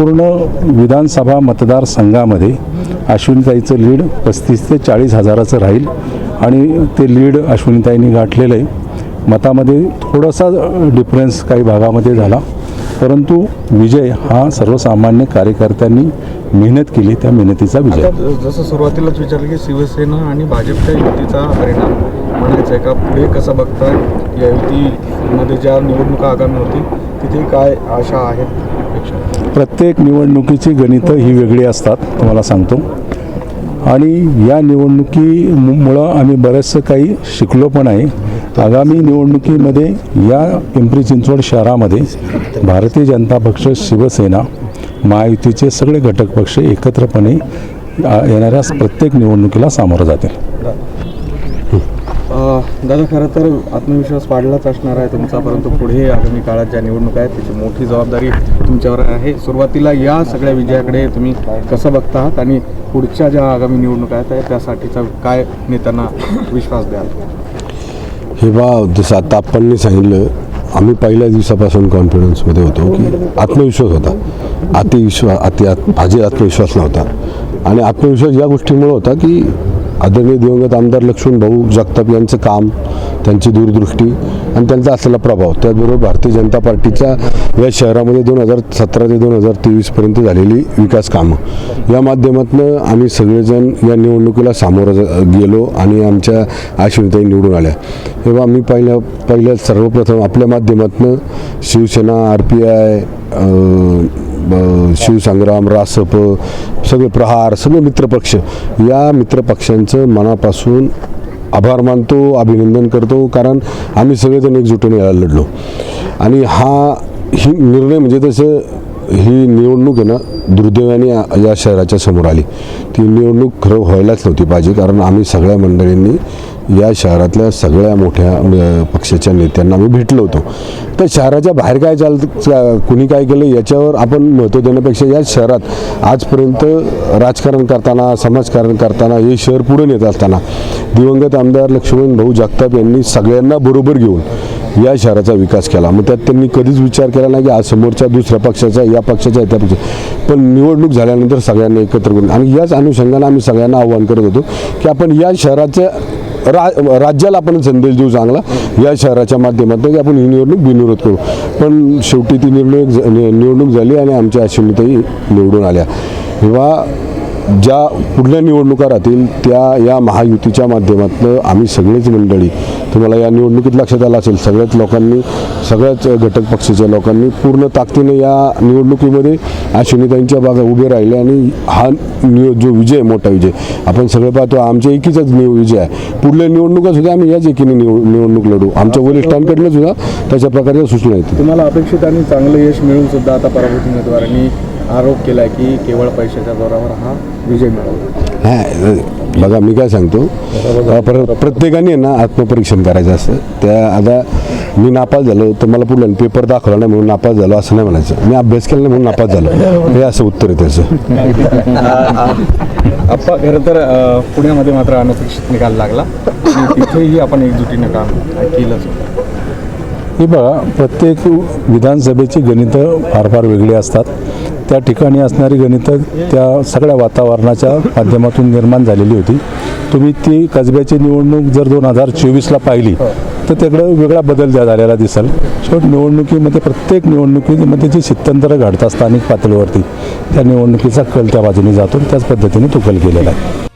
पूर्ण विधानसभा मतदारसंघामध्ये अश्विनीताईचं लीड पस्तीस ते चाळीस हजाराचं राहील. आणि ते लीड अश्विनीताईंनी गाठलेलं आहे. मतामध्ये थोडासा डिफरन्स काही भागामध्ये झाला. परंतु विजय हा सर्वसामान्य कार्यकर्त्यांनी मेहनत केली त्या मेहनतीचा विजय. जसं सुरुवातीलाच विचारलं की शिवसेना आणि भाजपच्या युतीचा परिणाम म्हणायचा आहे का? पुढे कसं बघताय? या युतीमध्ये ज्या निवडणुका आगामी होती तिथे काय आशा आहेत? प्रत्येक निवडणुकीची गणितं ही वेगळी असतात तुम्हाला सांगतो. आणि या निवडणुकीमुळं आम्ही बरंचसं काही शिकलो पण आहे. आगामी निवडणुकीमध्ये या पिंपरी चिंचवड शहरामध्ये भारतीय जनता पक्ष शिवसेना महायुतीचे सगळे घटक पक्ष एकत्रपणे येणाऱ्या प्रत्येक निवडणुकीला सामोरं जातील. दादा खरं तर आत्मविश्वास वाढलाच असणार आहे तुमचा परंतु पुढे आगामी काळात ज्या निवडणुका आहेत त्याची मोठी जबाबदारी तुमच्यावर आहे. सुरुवातीला या सगळ्या विजयाकडे तुम्ही कसं बघता आहात आणि पुढच्या ज्या आगामी निवडणुका आहेत त्या- त्यासाठीचा काय नेत्यांना विश्वास द्याल? हे बा जसं आता आपण सांगितलं आम्ही पहिल्या दिवसापासून कॉन्फिडन्समध्ये होतो की आत्मविश्वास होता. अतिविश्वास अति आत- माझे आत्मविश्वास नव्हता. आणि आत्मविश्वास या गोष्टीमुळे होता की आदरणीय दिवंगत आमदार लक्ष्मण भाऊ जगताप यांचं काम त्यांची दूरदृष्टी आणि त्यांचा असलेला प्रभाव. त्याचबरोबर भारतीय जनता पार्टीच्या या शहरामध्ये दोन हजार सतरा ते दोन हजार तेवीसपर्यंत झालेली विकास कामं. या माध्यमातून आम्ही सगळेजण या निवडणुकीला सामोरं गेलो आणि आमच्या आश्विताई निवडून आल्या. तेव्हा मी पहिल्या पहिल्या सर्वप्रथम आपल्या माध्यमातून Shivsena R P I Shivsangram Rasap सगळे प्रहार सगळे मित्रपक्ष या मित्रपक्षांचं मनापासून आभार मानतो अभिनंदन करतो. कारण आम्ही सगळेजण एकजुटीने याला लढलो. आणि हा ही निर्णय म्हणजे तसं ही निवडणूक आहे ना दुर्दैवाने या या शहराच्या समोर आली. ती निवडणूक खरं व्हायलाच नव्हती पाहिजे. कारण आम्ही सगळ्या मंडळींनी या शहरातल्या सगळ्या मोठ्या पक्षाच्या नेत्यांना आम्ही भेटलो होतो. तर शहराच्या बाहेर काय चालतं कुणी काय केलं याच्यावर आपण महत्त्व देण्यापेक्षा या शहरात आजपर्यंत राजकारण करताना समाजकारण करताना हे शहर पुढे नेत असताना दिवंगत आमदार लक्ष्मण भाऊ जगताप यांनी सगळ्यांना बरोबर घेऊन या शहराचा विकास केला. मग त्यात त्यांनी कधीच विचार केला नाही की आज समोरच्या दुसऱ्या पक्षाचा या पक्षाचा त्या पक्षाचा पण निवडणूक झाल्यानंतर सगळ्यांना एकत्र करून आणि याच अनुषंगाने आम्ही सगळ्यांना आव्हान करत होतो की आपण या शहराच्या रा राज्याला आपण संदेश देऊ चांगला या शहराच्या माध्यमातून की आपण ही निवडणूक बिनविरोध करू. पण शेवटी ती निवडणूक नि- निवडणूक झाली आणि आमच्या अश्विनीताई निवडून आल्या. किंवा ज्या पुढल्या निवडणुका राहतील त्या या महायुतीच्या माध्यमातून आम्ही सगळेच मंडळी तुम्हाला या निवडणुकीत लक्षात आलं असेल सगळ्याच लोकांनी सगळ्याच घटक पक्षाच्या लोकांनी पूर्ण ताकदीने या निवडणुकीमध्ये अश्विनीताईंच्या बागा उभे राहिले आणि हा निव जो विजय आहे, मोठा विजय आपण सगळे पाहतो आमच्या एकीचाच निव विजय आहे. पुढल्या निवडणुका सुद्धा आम्ही याच एकीने निव निवडणूक लढू. आमच्या वरिष्ठांकडनं सुद्धा तशा प्रकारच्या सूचना आहेत तुम्हाला अपेक्षित आणि चांगलं यश मिळून सुद्धा आता पराभूत उमेदवारांनी आरोप केला की केवळ पैशाच्या जोरावर हा विजय मिळवला. हा बघा मी काय सांगतो? पर प्रत्येकाने ना आत्मपरीक्षण करायचं असतं. त्या आता मी नापास झालो तर मला पुढल्या पेपर दाखवला नाही म्हणून नापास झालो असं नाही म्हणायचं. मी अभ्यास केला नाही म्हणून नापास झालो. हे असं उत्तर आहे त्याचं. आप्पा खरं तर पुण्यामध्ये मात्र अनपेक्षित निकाल लागला. तिथेही आपण एकजुटीनं काम केलंच हे बघा प्रत्येक विधानसभेची गणितं फार फार वेगळी असतात. त्या ठिकाणी असणारी गणितं त्या सगळ्या वातावरणाच्या माध्यमातून निर्माण झालेली होती. तुम्ही ती कसब्याची निवडणूक जर दोन हजार चोवीसला पाहिली तर तिकडं वेगळा बदल द्या झालेला दिसेल. शेवट निवडणुकीमध्ये प्रत्येक निवडणुकीमध्ये जी चित्तंतरं घडतात स्थानिक पातळीवरती त्या निवडणुकीचा कल त्या बाजूने जातो त्याच पद्धतीने तो कल केलेला आहे.